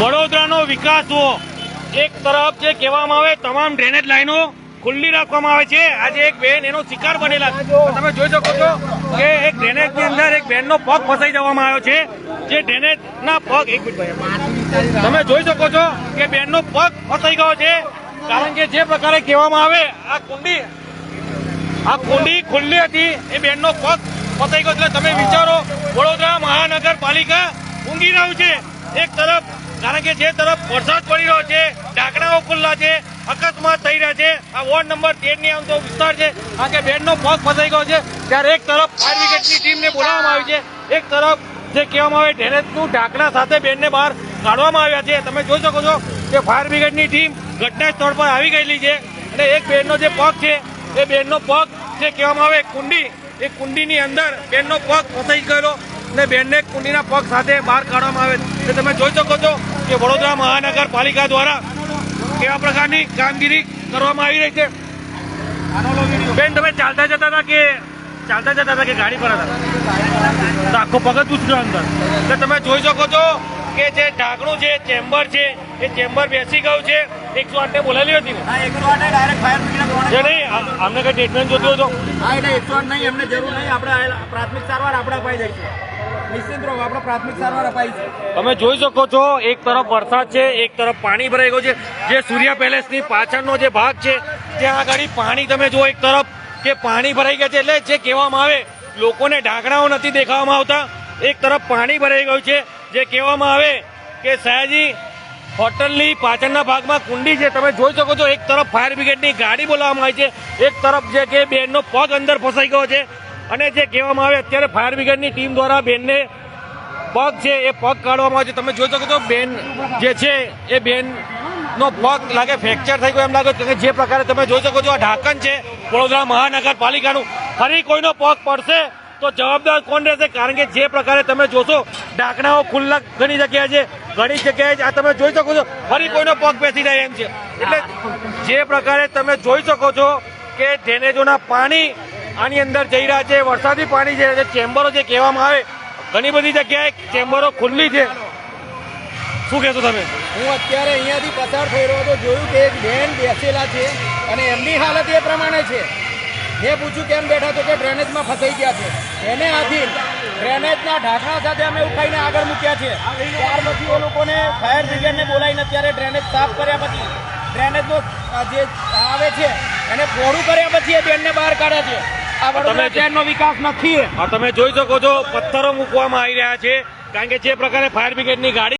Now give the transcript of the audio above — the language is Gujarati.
વડોદરાનો વિકાસ જુઓ. એક તરફ જે કહેવામાં આવે તમામ ડ્રેનેજ લાઈનો ખુલ્લી રાખવામાં આવે છે. આજે એક બેન એનો શિકાર બનેલા તમે જોઈ શકો છો કે એક ડ્રેનેજની અંદર એક બેનનો પગ ફસાઈ જવામાં આવ્યો છે. જે ડ્રેનેજ ના પગ એક મિનિટ. તમે જોઈ શકો છો કે બેનનો પગ ફસાઈ ગયો છે. કારણ કે જે પ્રકારે કહેવામાં આવે, આ કુંડી આ કુંડી ખુલ્લી હતી. એ બેનનો પગ ફસાઈ ગયો. એટલે તમે વિચારો, વડોદરા મહાનગરપાલિકા ઊંઘી રહ્યું છે. એક તરફ, કારણ કે જે તરફ વરસાદ પડી રહ્યો છે, ઢાંકણાઓ ખુલ્લા છે, અકસ્માત થઈ રહ્યા છે, આ વોર્ડ નંબર તેરની આમ વિસ્તાર છે, કારણ કે બેડનો પગ ફસાઈ ગયો છે, ત્યારે એક તરફ ફાયર બ્રિગેડની ટીમને બોલાવવામાં આવી છે, એક તરફ જે કહેવામાં આવે ડેનેજનું ઢાંકણા સાથે બેનને બહાર કાઢવામાં આવ્યા છે. તમે જોઈ શકો છો કે ફાયર બ્રિગેડની ટીમ ઘટના સ્થળ પર આવી ગયેલી છે અને એક બેનનો જે પગ છે, એ બેનનો પગ જે કહેવામાં આવે કુંડી, એ કુંડીની અંદર બેનનો પગ ફસાઈ ગયેલો અને બેનને કુંડીના પગ સાથે બહાર કાઢવામાં આવે છે. તમે જોઈ શકો છો કે વડોદરા મહાનગરપાલિકા દ્વારા કેવા પ્રકારની કામગીરી કરવામાં આવી રહી છે. બેન, તમે ચાલતા જતા હતા કે ચાલતા જતા હતા કે ગાડી પર હતા? આખો પગ જ પૂછ્યો અંદર. તમે જોઈ શકો છો કે જે ઢાંકણું છે ચેમ્બર છે એ ચેમ્બર બેસી ગયું છે. એકસો આઠને બોલાવી હતી ને આઠ નહીં અમને કઈ ટ્રીટમેન્ટ જોતું હતો હા એટલે એકસો આઠ નહીં એમને જરૂર નહીં. આપણે પ્રાથમિક સારવાર આપણે અપાઈ જાય નિશ્ચિત રહો આપણે પ્રાથમિક સારવાર અપાઈ છે. તમે જોઈ શકો છો એક તરફ વરસાદ છે એક તરફ પાણી ભરાઈ ગયું છે. જે સૂર્ય પેલેસની પાછળનો જે ભાગ છે ત્યાં આગળ પાણી તમે જો એક તરફ કે પાણી ભરાઈ ગયા છે એટલે જે કહેવામાં આવે લોકોને ઢાંકણાઓ નથી દેખાવામાં આવતા. એક તરફ પાણી ભરાઈ ગયું છે જે કહેવામાં આવે કે સયાજી, હોટલની પાછળના ભાગમાં કુંડી છે. તમે જોઈ શકો છો, એક તરફ ફાયર બ્રિગેડની ગાડી બોલાવવામાં આવી છે. એક તરફ જે કે બેનનો પગ અંદર ફસાઈ ગયો છે. અને જે કહેવામાં આવે, અત્યારે ફાયર બ્રિગેડની ટીમ દ્વારા બેનને પગ છે, એ પગ કાઢવામાં આવે છે. તમે જોઈ શકો છો, બેન જે છે, એ બેનનો પગ લાગે ફ્રેક્ચર થઈ ગયો એમ લાગે કે જે પ્રકારે તમે જોઈ શકો છો, આ ઢાંકણ છે વડોદરા મહાનગરપાલિકાનું. ફરી કોઈનો પગ પડશે તો જવાબદાર કોણ રહેશે? કારણ કે જે પ્રકારે તમે જોશો, ઢાંકણાઓ ખુલ્લા ઘણી જગ્યાએ છે ઘણી જગ્યાએ આ તમે જોઈ શકો છો. ફરી કોઈનો પગ બેસી જાય એમ છે. એટલે જે પ્રકારે તમે જોઈ શકો છો કે ડ્રેનેજોના પાણી આની અંદર જઈ રહ્યા છે, વરસાદી પાણી છે જે ચેમ્બરો જે કહેવામાં આવે, ઘણી બધી જગ્યાએ ચેમ્બરો ખુલ્લી છે. શું કહેશો તમે? હું અત્યારે અહીંયાથી પસાર થઈ રહ્યો હતો જોયું કે એક બેન બેસેલા છે અને એમની હાલત એ પ્રમાણે છે. મેં પૂછ્યું કેમ બેઠા તો કે ડ્રેનેજમાં ફસાઈ ગયા છે? એને આધીન ડ્રેનેજના ઢાંકણા સાથે અમે ઉઠાઈને આગળ મૂક્યા છે. ત્યાર પછી એ લોકોને ફાયર બ્રિગેડને બોલાવીને અત્યારે ડ્રેનેજ સાફ કર્યા પછી ડ્રેનેજનો જે આવે છે એને પહોળું કર્યા પછી એ બેનને બહાર કાઢ્યા છે. આ વડોદરા તમે- શહેરનો વિકાસ નથી. તમે જોઈ શકો છો પથ્થરો મૂકવામાં આવી રહ્યા છે કારણ કે જે પ્રકારે ફાયર બ્રિગેડની ગાડી